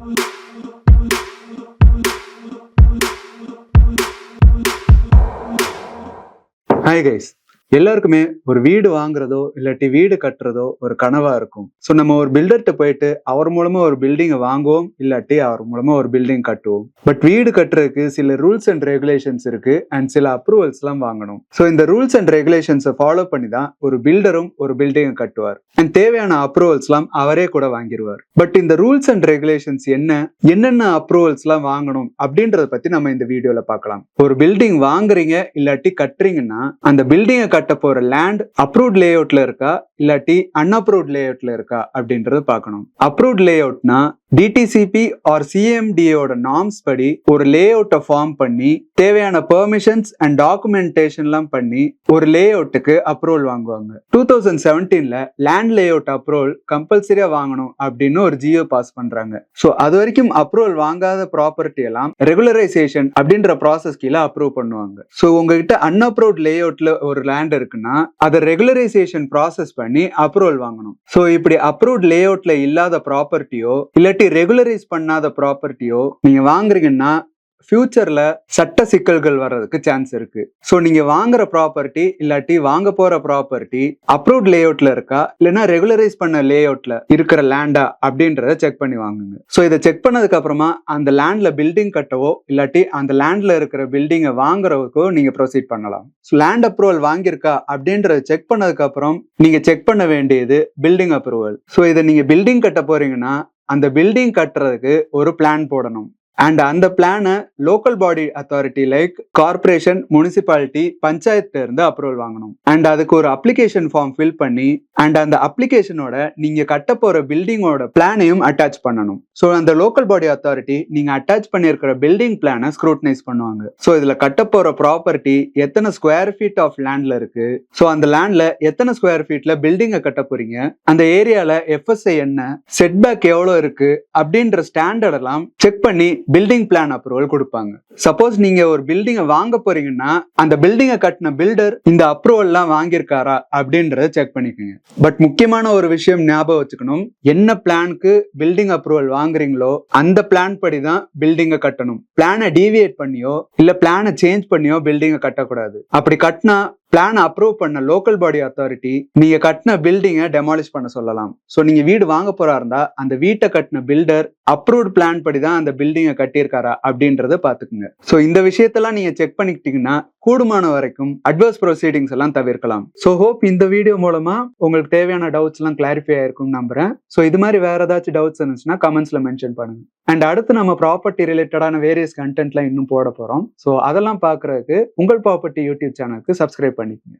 Hi guys, எல்லாருக்குமே ஒரு வீடு வாங்குறதோ இல்லாட்டி வீடு கட்டுறதோ ஒரு கனவா இருக்கும். ஸோ நம்ம ஒரு பில்டர்கிட்ட போயிட்டு அவர் மூலமா ஒரு பில்டிங்கை வாங்குவோம் இல்லாட்டி அவர் மூலமா ஒரு பில்டிங் கட்டுவோம். பட் வீடு கட்டுறதுக்கு சில ரூல்ஸ் அண்ட் ரெகுலேஷன்ஸ் இருக்கு அண்ட் சில அப்ரூவல்ஸ் எல்லாம் வாங்கணும். ஸோ இந்த ரூல்ஸ் அண்ட் ரெகுலேஷன்ஸை ஃபாலோ பண்ணி தான் ஒரு பில்டரும் ஒரு பில்டிங்கை கட்டுவார். அண்ட் தேவையான அப்ரூவல்ஸ் எல்லாம் அவரே கூட வாங்கிடுவார் பட் இந்த ரூல்ஸ் அண்ட் ரெகுலேஷன்ஸ் என்ன என்னென்ன அப்ரூவல்ஸ் எல்லாம் வாங்கணும் அப்படின்றத பத்தி நம்ம இந்த வீடியோல பார்க்கலாம். ஒரு பில்டிங் வாங்குறீங்க இல்லாட்டி கட்டுறீங்கன்னா அந்த பில்டிங்கை கட்ட போற லேண்ட் அப்ரூவ்ட் லே அவுட்ல இருக்கா? இல்லாட்டி அன்அப்ரூவ்ட் லே அவுட்ல இருக்கா? அப்படின்றத பார்க்கணும். அப்ரூவ்ட் லே அவுட்னா டிடிசிபி ஆர் சிஎம்டிஏவோட நாம்ஸ் படி ஒரு லே அவுட்டை ஃபார்ம் பண்ணி தேவையான பெர்மிஷன்ஸ் அண்ட் டாக்குமெண்டேஷன்லாம் பண்ணி ஒரு லே அவுட்டுக்கு அப்ரூவல் வாங்குவாங்க. டூ தௌசண்ட் செவன்டீன்ல லேண்ட் லே அவுட் அப்ரூவல் கம்பல்சரியா வாங்கணும் அப்படின்னு ஒரு ஜியோ பாஸ் பண்றாங்க. ஸோ அது வரைக்கும் அப்ரூவல் வாங்காத ப்ராப்பர்ட்டி எல்லாம் ரெகுலரைசேஷன் அப்படின்ற ப்ராசஸ் கீழே அப்ரூவ் பண்ணுவாங்க. ஸோ உங்ககிட்ட அன்அப்ரூவ்ட் லே அவுட்ல ஒரு லேண்ட் இருக்குன்னா அதை ரெகுலரைசேஷன் ப்ராசஸ் பண்ணி அப்ரூவல் வாங்கணும். ஸோ இப்படி அப்ரூவ்ட் லே அவுட்ல இல்லாத ப்ராப்பர்ட்டியோ இல்லாட்டி ரெகுலரைஸ் பண்ணாத ப்ராப்பர்ட்டியோ நீங்கள் வாங்குறீங்கன்னா ஃபியூச்சரில் சட்ட சிக்கல்கள் வர்றதுக்கு சான்ஸ் இருக்கு. ஸோ நீங்கள் வாங்குற ப்ராப்பர்ட்டி இல்லாட்டி வாங்க போற ப்ராப்பர்ட்டி அப்ரூவ்ட் லே அவுட்ல இருக்கா? இல்லைன்னா ரெகுலரைஸ் பண்ண லே அவுட்ல இருக்கிற லேண்டா அப்படின்றத செக் பண்ணி வாங்குங்க. ஸோ இதை செக் பண்ணதுக்கு அப்புறமா அந்த லேண்ட்ல பில்டிங் கட்டவோ இல்லாட்டி அந்த லேண்ட்ல இருக்கிற பில்டிங்கை வாங்குறதுக்கோ நீங்கள் ப்ரொசீட் பண்ணலாம். ஸோ லேண்ட் அப்ரூவல் வாங்கியிருக்கா அப்படின்றத செக் பண்ணதுக்கு அப்புறம் செக் பண்ண வேண்டியது பில்டிங் அப்ரூவல் ஸோ இதை நீங்கள் பில்டிங் கட்ட போறீங்கன்னா அந்த பில்டிங் கட்டுறதுக்கு ஒரு பிளான் போடணும். அண்ட் அந்த பிளானை local body authority like corporation municipality பஞ்சாயத்துல இருந்து அப்ரூவல் வாங்கணும். அண்ட் அதுக்கு ஒரு அப்ளிகேஷன் ஃபார்ம் ஃபில் பண்ணி அண்ட் அந்த அப்ளிகேஷனோட நீங்க கட்ட போற பில்டிங்கோட பிளானையும் அட்டாச் பண்ணணும். ஸோ அந்த லோக்கல் பாடி அத்தாரிட்டி நீங்க அட்டாச் பண்ணியிருக்கிற பில்டிங் பிளானை ஸ்க்ரூட்டனைஸ் பண்ணுவாங்க. ஸோ இதுல கட்ட போற ப்ராப்பர்ட்டி எத்தனை ஸ்கொயர் ஃபீட் ஆஃப் லேண்ட்ல இருக்கு? ஸோ அந்த லேண்ட்ல எத்தனை ஸ்கொயர் ஃபீட்ல பில்டிங்கை கட்ட போறீங்க? அந்த ஏரியால எஃப்எஸ்ஐ என்ன? செட்பேக் எவ்வளோ இருக்கு? அப்படின்ற ஸ்டாண்டர்ட் எல்லாம் செக் பண்ணி பில்டிங் பிளான் அப்ரூவல் கொடுப்பாங்க. சப்போஸ் நீங்க ஒரு பில்டிங்கை வாங்க போறீங்கன்னா அந்த பில்டிங்கை கட்டின பில்டர் இந்த அப்ரூவல்லாம் வாங்கியிருக்காரா அப்படின்றத செக் பண்ணிக்கோங்க. பட் முக்கியமான ஒரு விஷயம் ஞாபகம் வச்சுக்கணும். என்ன பிளானுக்கு பில்டிங் அப்ரூவல் வாங்குறீங்களோ அந்த பிளான் படி தான் பில்டிங்கை கட்டணும். பிளானை டீவியேட் பண்ணியோ இல்ல பிளானை சேஞ்ச் பண்ணியோ பில்டிங்கை கட்டக்கூடாது. அப்படி கட்டினா பிளான் அப்ரூவ் பண்ண லோக்கல் பாடி அத்தாரிட்டி நீங்க கட்டின பில்டிங்கை டெமாலிஷ் பண்ண சொல்லலாம். ஸோ நீங்க வீடு வாங்க போறா இருந்தா அந்த வீட்டை கட்டின பில்டர் அப்ரூவ்ட் பிளான் படி தான் அந்த பில்டிங்கை கட்டியிருக்காரா அப்படின்றத பாத்துக்குங்க ஸோ இந்த விஷயத்தெல்லாம் நீங்க செக் பண்ணிக்கிட்டீங்கன்னா கூடுமான வரைக்கும் அட்வர்ஸ் ப்ரொசீடிங்ஸ் எல்லாம் தவிர்க்கலாம். ஸோ ஹோப் இந்த வீடியோ மூலமா உங்களுக்கு தேவையான டவுட்ஸ் எல்லாம் கிளாரிஃபை ஆயிருக்கும் நம்புறேன். ஸோ இது மாதிரி வேற ஏதாச்சும் டவுட்ஸ் இருந்துச்சுன்னா கமெண்ட்ஸ்ல மென்ஷன் பண்ணுங்க. அண்ட் அடுத்து நம்ம ப்ராப்பர்ட்டி ரிலேட்டடான வேரியஸ் கண்டென்ட்லாம் இன்னும் போட போறோம். ஸோ அதெல்லாம் பாக்குறதுக்கு உங்கள் ப்ராப்பர்ட்டி யூடியூப் சேனலுக்கு சப்ஸ்கிரைப் பண்ணிக்கோங்க.